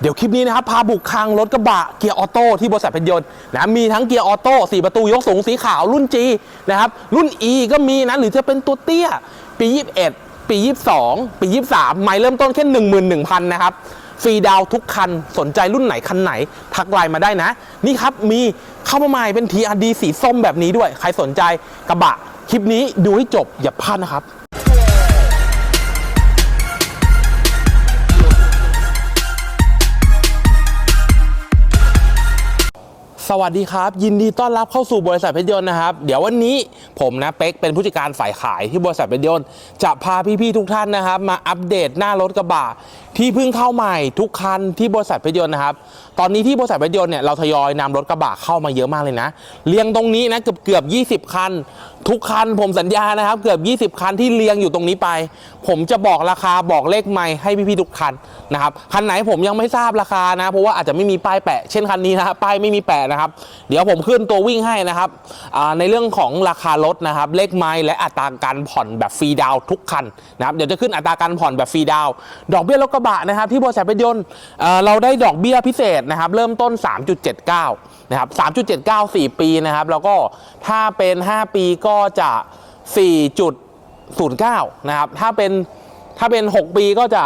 เดี๋ยวคลิปนี้นะครับพาบุกคังรถกระบะเกียร์ออโต้ที่บริษัทเพชรยนต์นะมีทั้งเกียร์ออโต้4ประตูยกสูงสีขาวรุ่น G นะครับรุ่น E ก็มีนะหรือจะเป็นตัวเตี้ย ปี 21 ปี 22 ปี 23 ไม่เริ่มต้นแค่ 11,000 นะครับฟรีดาวทุกคันสนใจรุ่นไหนคันไหน ทักไลน์มาได้นะ นี่ครับมีเข้ามาใหม่เป็น TRD สีส้มแบบนี้ด้วย ใครสนใจกระบะคลิปนี้ดูให้จบอย่าพลาดนะครับ สวัสดีครับ ยินดีต้อนรับเข้าสู่บริษัทเพชรยนต์นะครับ เดี๋ยววันนี้ผมนะเป็กเป็นผู้จัดการฝ่ายขายที่บริษัทเพชรยนต์จะพาพี่ๆทุกท่านนะครับ มาอัปเดตหน้ารถกระบะที่เพิ่งเข้าใหม่ทุกคันที่บริษัทเพชรยนต์นะครับ ตอนนี้ที่บริษัทเพชรยนต์เนี่ยเราทยอยนำรถกระบะเข้ามาเยอะมากเลยนะ เรียงตรงนี้นะเกือบเกือบ20คัน ทุกคันผมสัญญานะครับ เกือบ 20 คันที่เรียงอยู่ตรงนี้ไป ผมจะบอกราคาบอกเลขไม่ให้พี่ๆทุกคันนะครับคันไหนผมยังไม่ทราบราคานะ เพราะว่าอาจจะไม่มีป้ายแปะ เช่นคันนี้นะป้ายไม่มีแปะนะครับ เดี๋ยวผมขึ้นตัววิ่งให้นะครับในเรื่องของราคารถนะครับ เลขไม้และอัตราการผ่อนแบบฟรีดาวทุกคันนะครับเดี๋ยวจะขึ้นอัตราการผ่อนแบบฟรีดาวดอกเบี้ยรถกระบะนะครับที่บริษัทเพชรยนต์เอ่อเราได้ดอกเบี้ยพิเศษนะครับเริ่มต้น 3.79นะครับ3.79 4 ปีนะครับแล้วก็ถ้าเป็น 5 ปีก็จะ 4.09นะครับถ้าเป็นถ้าเป็น 6 ปีก็จะ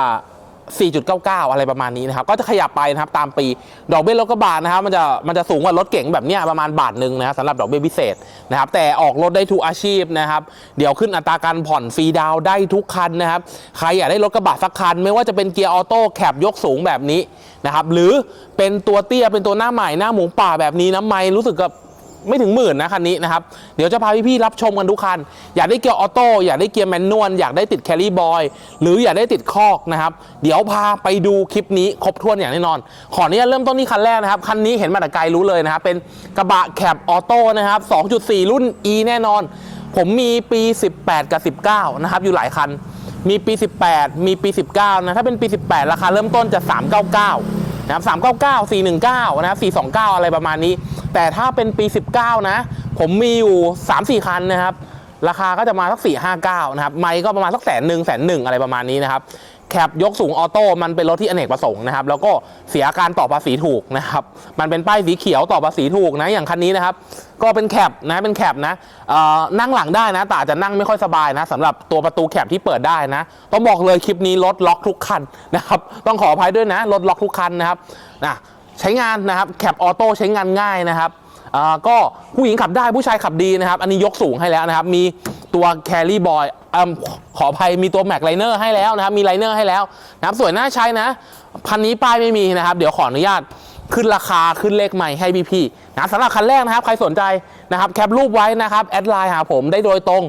4.99 อะไรประมาณนี้นะครับ ก็จะขยับไปนะครับตามปี ดอกเบี้ยรถกระบะนะครับ มันจะมันจะสูงกว่ารถเก๋งแบบเนี้ยประมาณบาทหนึ่งนะครับสำหรับดอกเบี้ยพิเศษนะครับ แต่ออกรถได้ทุกอาชีพนะครับ เดี๋ยวขึ้นอัตราการผ่อนฟรีดาวได้ทุกคันนะครับ ใครอยากได้รถกระบะสักคัน ไม่ว่าจะเป็นเกียร์ออโต้แคบยกสูงแบบนี้นะครับ หรือเป็นตัวเตี้ยเป็นตัวหน้าใหม่หน้าหมูป่าแบบนี้นะไม่รู้สึกกับ ไม่ถึงหมื่นนะคันนี้นะครับ เดี๋ยวจะพาพี่ๆรับชมกันทุกคัน อยากได้เกียร์ออโต้อยากได้เกียร์แมนนวลอยากได้ติดแครี่บอยหรืออยากได้ติดคอกนะครับ เดี๋ยวพาไปดูคลิปนี้ครบถ้วนอย่างแน่นอน ขออนุญาตเริ่มต้นที่คันแรกนะครับคันนี้เห็นมาแต่ไกลรู้เลยนะครับเป็นกระบะแคบออโต้นะครับ 2.4 รุ่น E แน่นอน ผมมีปี 18 กับ 19 นะครับ อยู่หลายคันมีปี 18 มีปี 19 นะ ถ้าเป็นปี 18 ราคาเริ่มต้นจะ 399 นะครับ 399 419 นะครับ 429 อะไรประมาณนี้ แต่ถ้าเป็นปี 19 นะ ผมมีอยู่ 3-4 คันนะครับ ราคาก็จะมาสัก 459 นะครับ ไมค์ก็ประมาณสักแสนหนึ่งแสนหนึ่งอะไรประมาณนี้นะครับ แคปยกสูงออโต้ มันเป็นรถที่อเนกประสงค์นะครับ แล้วก็เสียการต่อภาษีถูกนะครับ มันเป็นป้ายสีเขียวต่อภาษีถูกนะ อย่างคันนี้นะครับ ก็เป็นแคปนะ เป็นแคปนะอ่อนั่งหลังได้นะ แต่อาจจะนั่งไม่ค่อยสบายนะสำหรับตัวประตูแคปที่เปิดได้นะ ต้องบอกเลยคลิปนี้รถล็อกทุกคันนะครับ ต้องขออภัยด้วยนะ รถล็อกทุกคันนะครับนะ ใช้งานนะครับแคปออโต้ใช้งานง่ายนะครับก็ผู้หญิงขับได้ผู้ชายขับดีนะครับ อันนี้ยกสูงให้แล้วนะครับ มีตัวแครี่บอยขออภัยมีตัวแม็กไลเนอร์ให้แล้วนะครับ มีไลเนอร์ให้แล้วนะครับสวยน่าใช้นะ พันนี้ป้ายไม่มีนะครับ เดี๋ยวขออนุญาต ขึ้นราคาขึ้นเลขใหม่ให้พี่ๆนะสำหรับคันแรกนะครับ ใครสนใจนะครับแคปรูปไว้นะครับแอดไลน์หาผมได้โดยตรง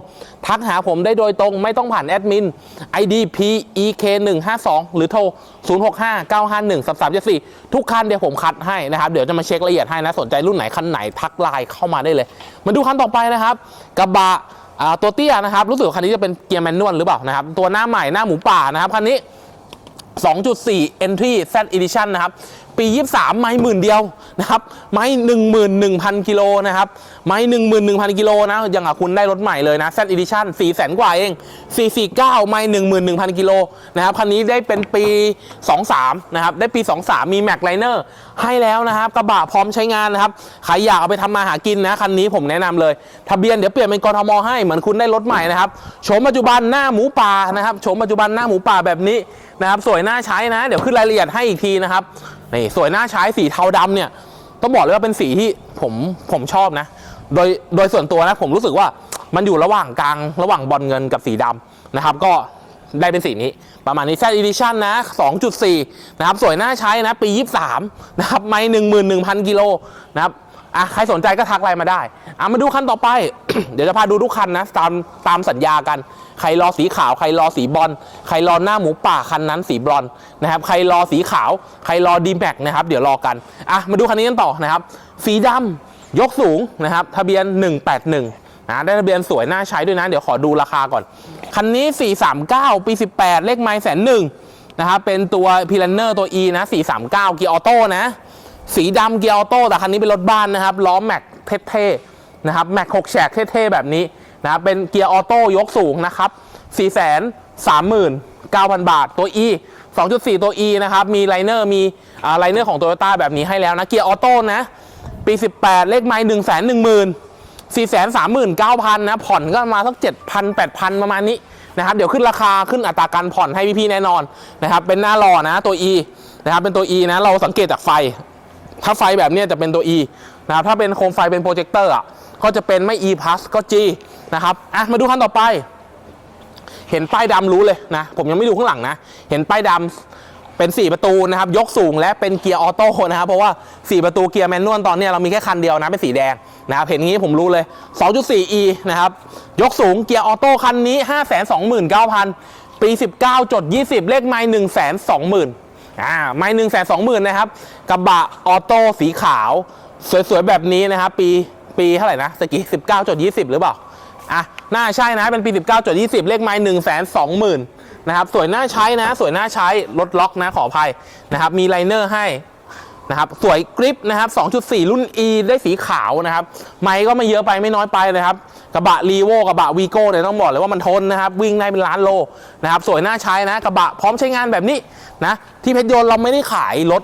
ทักหาผมได้โดยตรง ไม่ต้องผ่านแอดมิน ID PEK 1 5 2หรือโทร 0 6 5 9 5 1 3 3 7 4 ทุกคันเดี๋ยวผมคัดให้นะครับ เดี๋ยวจะมาเช็คละเอียดให้นะ สนใจรุ่นไหนคันไหนทักไลน์เข้ามาได้เลย มาดูคันต่อไปนะครับกระบะตัวเตี้ยนะครับรู้สึกว่าคันนี้จะเป็นเกียร์แมนนวลหรือเปล่านะครับตัวหน้าใหม่หน้าหมูป่านะครับคันนี้2.4 Entry Z Edition นะครับ ปี 23 ไม้หมื่นเดียวนะครับ ไม้11,000 กิโลนะครับ ไม้11,000 กิโลนะยังกับคุณได้รถใหม่เลยนะ Z Edition 4แสนกว่าเอง 449 ไม้11,000 กิโลนะครับ คันนี้ได้เป็นปี 23 นะครับ ได้ปี 23 มี Mac Liner ให้แล้วนะครับ กระบะพร้อมใช้งานนะครับ ใครอยากเอาไปทำมาหากินนะ คันนี้ผมแนะนำเลย ทะเบียนเดี๋ยวเปลี่ยนเป็นกทมให้เหมือนคุณได้รถใหม่นะครับ โฉมปัจจุบันหน้าหมูป่านะครับ โฉมปัจจุบันหน้าหมูป่าแบบนี้นะครับ สวยน่าใช้นะ เดี๋ยวขึ้นรายละเอียดให้อีกทีนะครับ นี่สวยน่าใช้สีเทาดำเนี่ยต้องบอกเลยว่าเป็นสีที่ผมผมชอบนะ โดยโดยส่วนตัวนะผมรู้สึกว่ามันอยู่ระหว่างกลางระหว่างบอลเงินกับสีดำนะครับ ก็ได้เป็นสีนี้ ประมาณนี้แซดอีดิชั่นนะ 2.4 นะครับ สวยน่าใช้นะ ปี 23 นะครับ ไม่ 11,000 กิโลนะครับ อะใครสนใจก็ทักไลน์มาได้อะมาดูคันต่อไป เดี๋ยวจะพาดูทุกคันนะตามตามสัญญากัน ใครรอสีขาว ใครรอสีบอลใครรอหน้าหมูป่าคันนั้นสีบอนซ์นะครับใครรอสีขาว ใครรอดีแม็กนะครับเดี๋ยวรอกันอะมาดูคันนี้กันต่อนะครับ สีดำยกสูงนะครับทะเบียน 181นะได้ทะเบียนสวยน่าใช้ด้วยนะ เดี๋ยวขอดูราคาก่อน คันนี้ 439 ปี 18 เลขไม้แสนหนึ่งนะครับ เป็นตัวพีลันเนอร์ตัว E นะ 439 เกียร์ออโต้นะ สีดำเกียร์ออโต้แต่คันนี้เป็นรถบ้านนะครับล้อแม็กเท่ๆนะครับแม็กหกแฉกเท่ๆแบบนี้นะครับเป็นเกียร์ออโต้ยกสูงนะครับ4 3 9,000 บาทตัว E 2.4 ตัว E นะครับ มีไลเนอร์มีไลเนอร์ของ Toyota แบบนี้ให้แล้วนะ เกียร์ออโต้นะ ปี 18 เลขไม้1 1 0 0 0 0 4 3 9 0 0 0 นะ ผ่อนก็มาสัก 7,000 8,000 ประมาณนี้นะครับ เดี๋ยวขึ้นราคาขึ้นอัตราการผ่อนให้พี่ๆแน่นอนนะครับ เป็นหน้าหล่อนะตัว E นะครับ เป็นตัว E นะ เราสังเกตจากไฟ ถ้าไฟแบบนี้จะเป็นตัว E นะครับถ้าเป็นโคมไฟเป็นโปรเจคเตอร์อะก็จะเป็นไม่ E plus ก็ G นะครับอะมาดูคันต่อไป เห็นป้ายดำรู้เลยนะ ผมยังไม่ดูข้างหลังนะ เห็นป้ายดำเป็น 4 ประตูนะครับ ยกสูงและเป็นเกียร์ออโต้นะครับ เพราะว่า 4 ประตูเกียร์แมนนวลตอนนี้เรามีแค่คันเดียวนะ เป็นสีแดงนะครับเห็นงี้ผมรู้เลย 2.4e นะครับ ยกสูงเกียร์ออโต้คันนี้ 529,000 ปี 19 จด 20 เลขไม้120,000 อ่าไม่หนึ่งแสนนะครับ กระบะออโต้สีขาว สวยๆ แบบนี้นะครับ ปีปีเท่าไหร่นะสกี้19จดยี่สิบหรือเปล่าอะน่าใช่นะเป็นปี 19จด20 เลขไม้1 2 0 0 0 0นะครับ สวยน่าใช้นะ สวยน่าใช้รถล็อกนะขออภัยนะครับ มีไลเนอร์ให้ นะครับสวยกริปนะครับ 2.4 รุ่น E ได้สีขาวนะครับ ไม้ก็ไม่เยอะไปไม่น้อยไปนะครับ กระบะรีโวกระบะวีโก้เนี่ยต้องบอกเลยว่ามันทนนะครับ วิ่งได้เป็นล้านโลนะครับ สวยน่าใช้นะ กระบะพร้อมใช้งานแบบนี้นะ ที่เพชรยนต์เราไม่ได้ขายรถ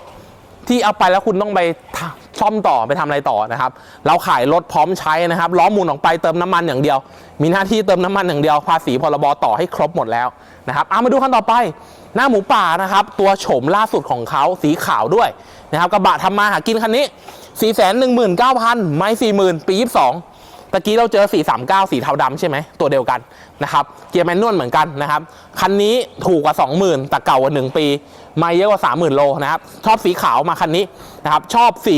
ที่เอาไปแล้วคุณต้องไปทำ ซ่อมต่อไปทำอะไรต่อนะครับ เราขายรถพร้อมใช้นะครับล้อหมุนออกไปเติมน้ำมันอย่างเดียว มีหน้าที่เติมน้ำมันอย่างเดียว ภาษีพรบต่อให้ครบหมดแล้วนะครับเอามาดูคันต่อไป หน้าหมูป่านะครับ ตัวโฉมล่าสุดของเขาสีขาวด้วยนะครับกระบะทำมาหากินคันนี้ 4 1 9 0 0 0 ไม่ 40,000 ปี 22 ตะกี้เราเจอ 439 สีเทาดำใช่ไหมตัวเดียวกันนะครับเกียร์แมนนวลเหมือนกันนะครับคันนี้ถูกกว่า 20,000 แต่เก่ากว่า 1 ปี ไม่เยอะกว่า 30,000 โลนะครับชอบสีขาวมาคันนี้นะครับชอบสี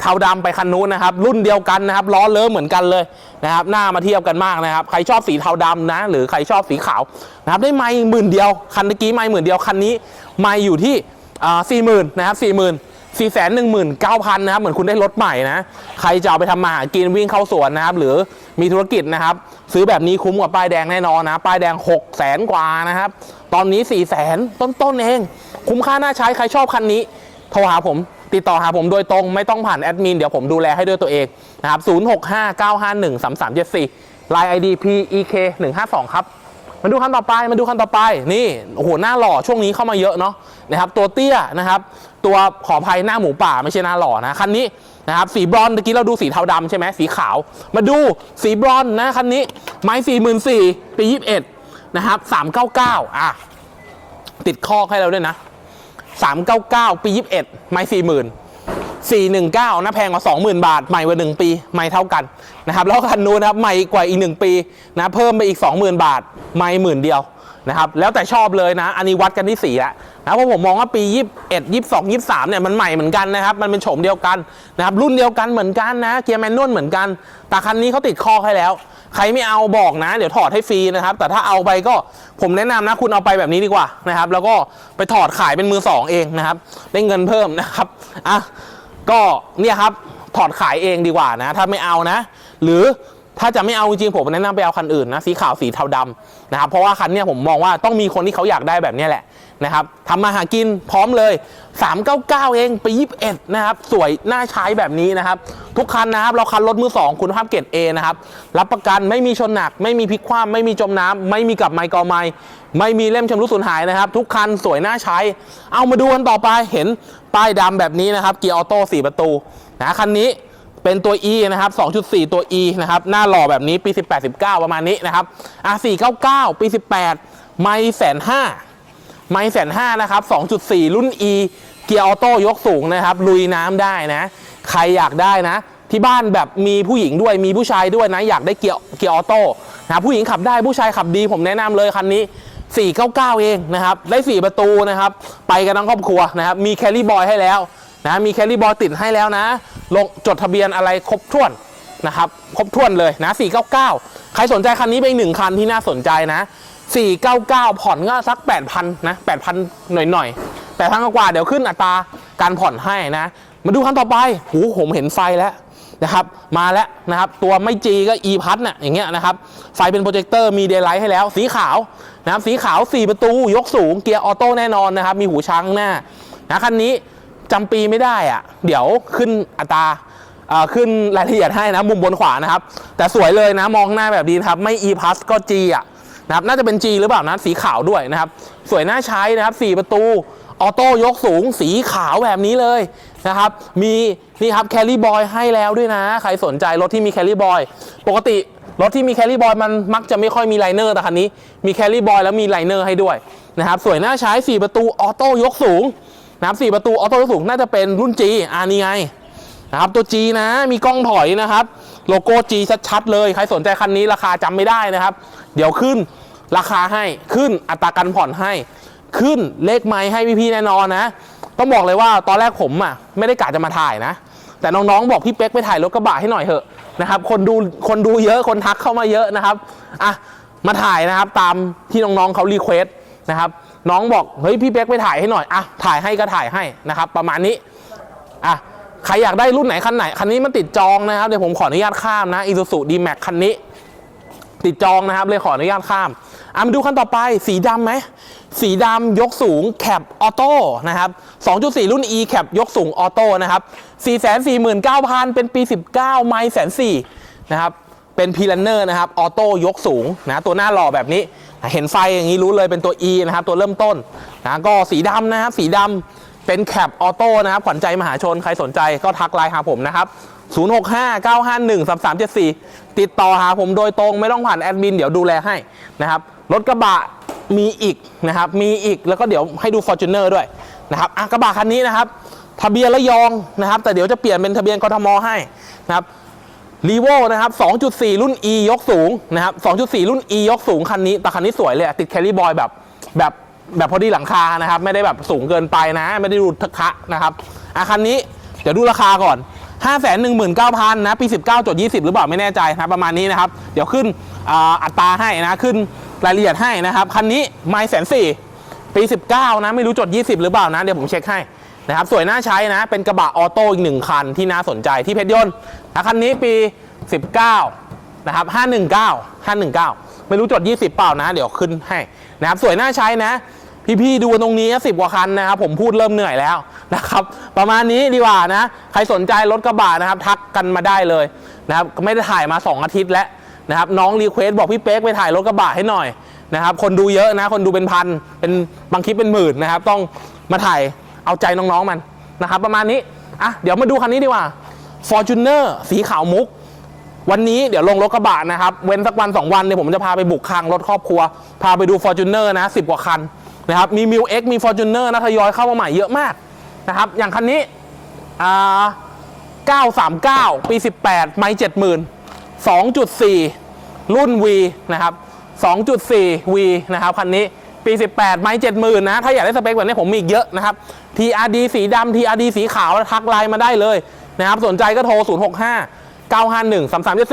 เทาดำไปคันนู้นนะครับรุ่นเดียวกันนะครับล้อเลิมเหมือนกันเลยนะครับหน้ามาเทียบกันมากนะครับใครชอบสีเทาดำนะหรือใครชอบสีขาวนะครับได้ไม่หมื่นเดียวคันตะกี้ไม่หมื่นเดียวคันนี้ไม่อยู่ที่สี่หมื่นนะครับสี่หมื่น 4 1 9 0 0 0นะครับ เหมือนคุณได้รถใหม่นะ ใครจะเอาไปทำมาหากินวิ่งเข้าสวนนะครับ หรือมีธุรกิจนะครับ ซื้อแบบนี้คุ้มกว่าป้ายแดงแน่นอนนะ ป้ายแดง 6 0แสนกว่านะครับ ตอนนี้ 4 0 0แสนต้นๆเอง คุ้มค่าน่าใช้ ใครชอบคันนี้ โทรหาผมติดต่อหาผมโดยตรงไม่ต้องผ่านแอดมินเดี๋ยวผมดูแลให้ด้วยตัวเองนะครับ 0659513374 Line ID PEK 152 ครับ มาดูคันต่อไปมาดูคันต่อไปนี่โอ้โหหน้าหล่อช่วงนี้เข้ามาเยอะเนาะนะครับตัวเตี้ยนะครับ ตัวขออภัยหน้าหมูป่าไม่ใช่หน้าหล่อนะคันนี้นะครับสีบรอนซ์เมื่อกี้เราดูสีเทาดำใช่ไหมสีขาว มาดูสีบรอนนะคันนี้ไม้สี่หมื่นสี่ปียี่สิบเอ็ดนะครับสามเก้าเก้าอะติดข้อให้เราด้วยนะสามเก้าเก้าปียี่สิบเอ็ดไม้สี่หมื่น 419 นะแพงกว่า 20,000 บาท ใหม่กว่า 1 ปีไม่เท่ากันนะครับ แล้วคันนู้นนะครับ ใหม่กว่าอีก 1 ปีนะเพิ่มไปอีก 20,000 บาทไม่หมื่นเดียวนะครับ แล้วแต่ชอบเลยนะ อันนี้วัดกันที่สีแล้วนะเพราะผมมองว่าปี 21 22 23 เนี่ยมันใหม่เหมือนกันนะครับ มันเป็นโฉมเดียวกันนะครับ รุ่นเดียวกันเหมือนกันนะ เกียร์แมนนวลเหมือนกัน แต่คันนี้เขาติดข้อให้แล้ว ใครไม่เอาบอกนะ เดี๋ยวถอดให้ฟรีนะครับ แต่ถ้าเอาไปก็ผมแนะนำนะ คุณเอาไปแบบนี้ดีกว่านะครับ แล้วก็ไปถอดขายเป็นมือสองเองนะครับ ได้เงินเพิ่มนะครับ อะ ก็เนี่ยครับถอดขายเองดีกว่านะ ถ้าไม่เอานะ หรือถ้าจะไม่เอาจริงผมแนะนำไปเอาคันอื่นนะสีขาวสีเทาดำนะครับเพราะว่าคันเนี้ยผมมองว่าต้องมีคนที่เขาอยากได้แบบนี้แหละ นะครับทำมาหากินพร้อมเลย 399 เองไป21 นะครับ สวยน่าใช้แบบนี้นะครับ ทุกคันนะครับ เราคันรถมือสองคุณภาพเกรด A นะครับ รับประกันไม่มีชนหนัก ไม่มีพลิกคว่ำไม่มีจมน้ำไม่มีกับไมกอไมไม่มีเล่มชำรุดสูญหายนะครับ ทุกคันสวยน่าใช้ เอามาดูกันต่อไปเห็นป้ายดำแบบนี้นะครับเกียร์ออโต้4ประตูนะคันนี้เป็นตัว E นะครับ 2.4 ตัว E นะครับ หน้าหล่อแบบนี้ปี 18 19 ประมาณนี้นะครับอะ499 ปี 18 ไม่แสนห้า ไม่แสนห้านะครับ 2.4 รุ่น E เกียร์ออโต้ยกสูงนะครับ ลุยน้ำได้นะ ใครอยากได้นะ ที่บ้านแบบมีผู้หญิงด้วยมีผู้ชายด้วยนะ อยากได้เกียร์เกียร์ออโต้นะผู้หญิงขับได้ผู้ชายขับดี ผมแนะนำเลยคันนี้ 499 เองนะครับ ได้ 4 ประตูนะครับ ไปกันทั้งครอบครัวนะครับ มีแคลรี่บอยให้แล้วนะมีแคลรี่บอยติดให้แล้วนะ ลงจดทะเบียนอะไรครบถ้วนนะครับ ครบถ้วนเลยนะ 499 ใครสนใจคันนี้เป็นหนึ่งคันที่น่าสนใจนะ 499 ผ่อนก็สัก 8,000 นะ 8,000 หน่อยๆ แต่ทางกว่าเดี๋ยวขึ้นอัตราการผ่อนให้นะ มาดูคันต่อไปหูผมเห็นไฟแล้วนะครับ มาแล้วนะครับ ตัวไม่จีก็ e พัทน่ะอย่างเงี้ยนะครับ ไฟเป็นโปรเจคเตอร์มีเดย์ไลท์ให้แล้ว สีขาวนะครับ สีขาว 4 ประตู ยกสูง เกียร์ออโต้แน่นอนนะครับ มีหูช้างหน้า นะคันนี้จำปีไม่ได้อะเดี๋ยวขึ้นอัตราขึ้นรายละเอียดให้นะ มุมบนขวานะครับ แต่สวยเลยนะ มองข้างหน้าแบบนี้นะครับ ไม่ e plus ก็ g อะ นะครับน่าจะเป็น G หรือเปล่านะสีขาวด้วยนะครับ สวยน่าใช้นะครับ 4 ประตูออโต้ยกสูงสีขาวแบบนี้เลยนะครับ มีนี่ครับแคลรี่บอยให้แล้วด้วยนะ ใครสนใจรถที่มีแคลรี่บอยปกติรถที่มีแคลรี่บอยมันมักจะไม่ค่อยมีไลเนอร์แต่คันนี้มีแคลรี่บอยแล้วมีไลเนอร์ให้ด้วยนะครับสวยน่าใช้ 4 ประตูออโต้ยกสูงนะครับ4ประตูออโต้ยกสูงน่าจะเป็นรุ่น G อ่านี่ไง นะครับตัว G นะมีกล้องถอยนะครับ โลโก้ G ชัดๆเลย ใครสนใจคันนี้ราคาจำไม่ได้นะครับ เดี๋ยวขึ้นราคาให้ขึ้นอัตราการผ่อนให้ ขึ้นเลขไม้ให้พี่ๆแน่นอนนะ ต้องบอกเลยว่าตอนแรกผมอะไม่ได้กะจะมาถ่ายนะ แต่น้องๆบอกพี่เป๊กไปถ่ายรถกระบะให้หน่อยเถอะนะครับ คนดูคนดูเยอะคนทักเข้ามาเยอะนะครับอะมาถ่ายนะครับตามที่น้องๆเขารีเควสนะครับน้องบอกเฮ้ยพี่เป๊กไปถ่ายให้หน่อยอะถ่ายให้ก็ถ่ายให้นะครับ ประมาณนี้อะ ใครอยากได้รุ่นไหนคันไหน คันนี้มันติดจองนะครับ เดี๋ยวผมขออนุญาตข้ามนะ Isuzu D-Max คันนี้ ติดจองนะครับ เลยขออนุญาตข้ามอะมาดูคันต่อไป สีดำไหม สีดำยกสูงแคปออโต้นะครับ 2.4 รุ่น E แคปยกสูงออโต้นะครับ 449,000 เป็นปี 19 ไม่แสนสี่นะครับ เป็นพีลันเนอร์นะครับ ออโต้ยกสูงนะตัวหน้าหล่อแบบนี้ เห็นไฟอย่างนี้รู้เลยเป็นตัว E นะครับ ตัวเริ่มต้นนะก็สีดำนะครับ สีดำ เป็นแคปออโต้นะครับ ขวัญใจมหาชน ใครสนใจก็ทักไลน์หาผมนะครับ 0659513374 ติดต่อหาผมโดยตรงไม่ต้องผ่านแอดมิน เดี๋ยวดูแลให้นะครับ รถกระบะมีอีกนะครับ มีอีกแล้วก็เดี๋ยวให้ดู Fortuner ด้วยนะครับอะกระบะคันนี้นะครับ ทะเบียนระยองนะครับ แต่เดี๋ยวจะเปลี่ยนเป็นทะเบียนกทมให้นะครับรีโวนะครับ 2.4 รุ่น E ยกสูงนะครับ 2.4 รุ่น E ยกสูงคันนี้แต่คันนี้สวยเลยอะติดแคลรี่บอยแบบแบบ แบบพอดีหลังคานะครับ ไม่ได้แบบสูงเกินไปนะ ไม่ได้ดูทึกคะนะครับอะคันนี้เดี๋ยวดูราคาก่อน 5 1 9 0 0 0นะ ปี 19จด20 หรือเปล่าไม่แน่ใจนะประมาณนี้นะครับ เดี๋ยวขึ้นอ,อัตราให้นะขึ้นรายละเอียดให้นะครับคันนี้ไม่แสนสี่ปี 19 นะ ไม่รู้จด 20 หรือเปล่านะ เดี๋ยวผมเช็คให้นะครับสวยน่าใช้นะ เป็นกระบะออโต้อีกหนึ่งคันที่น่าสนใจที่เพชรยนต์นะคันนี้ปี 19 นะครับ 519 519 ไม่รู้จด 20 เปล่านะ เดี๋ยวขึ้นให้นะครับสวยน่าใช้นะ พี่ๆดูตรงนี้10กว่าคันนะครับผมพูดเริ่มเหนื่อยแล้วนะครับประมาณนี้ดีกว่านะใครสนใจรถกระบะนะครับ ทักกันมาได้เลยนะครับไม่ได้ถ่ายมา 2 อาทิตย์แล้วนะครับน้องรีเควสบอกพี่เป๊กไปถ่ายรถกระบะให้หน่อยนะครับคนดูเยอะนะ คนดูเป็นพันเป็นบางคลิปเป็นหมื่นนะครับ ต้องมาถ่ายเอาใจน้องๆมันนะครับ ประมาณนี้อะเดี๋ยวมาดูคันนี้ดีกว่า Fortuner สีขาวมุก วันนี้เดี๋ยวลงรถกระบะนะครับ เว้นสักวัน 2 วันเนี่ยผมจะพาไปบุกคลังรถครอบครัว พาไปดู Fortuner นะ10 กว่าคัน นะครับมี m i l X มี Fortuner นะทยอยเข้ามาใหม่เยอะมากนะครับอย่างคันนี้อ่า939 ปี 18 ไม่70,000 2.4 รุ่น V นะครับ 2.4 V นะครับ คันนี้ ปี 18 ไม่70,000 นะ ถ้าอยากได้สเปคแบบนี้ผมมีอีกเยอะนะครับ TRD สีดำ TRD สีขาว ทักไลน์มาได้เลยนะครับ สนใจก็โทร 065 951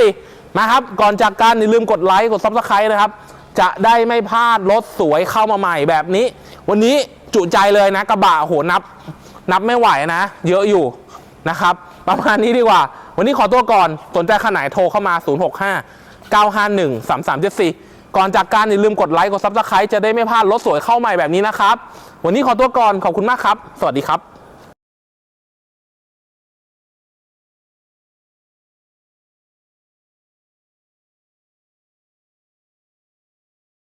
3374มาครับ ก่อนจากการอย่าลืมกดไลค์ กด Subscribe นะครับ จะได้ไม่พลาดรถสวยเข้ามาใหม่แบบนี้ วันนี้จุใจเลยนะกระบะโหนับ นับไม่ไหวนะ เยอะอยู่นะครับ ประมาณนี้ดีกว่า วันนี้ขอตัวก่อนสนใจขนาดโทรเข้ามา 065 951 3374 ก่อนจากการอย่าลืมกดไลค์กด Subscribe จะได้ไม่พลาดรถสวยเข้าใหม่แบบนี้นะครับ วันนี้ขอตัวก่อนขอบคุณมากครับ สวัสดีครับ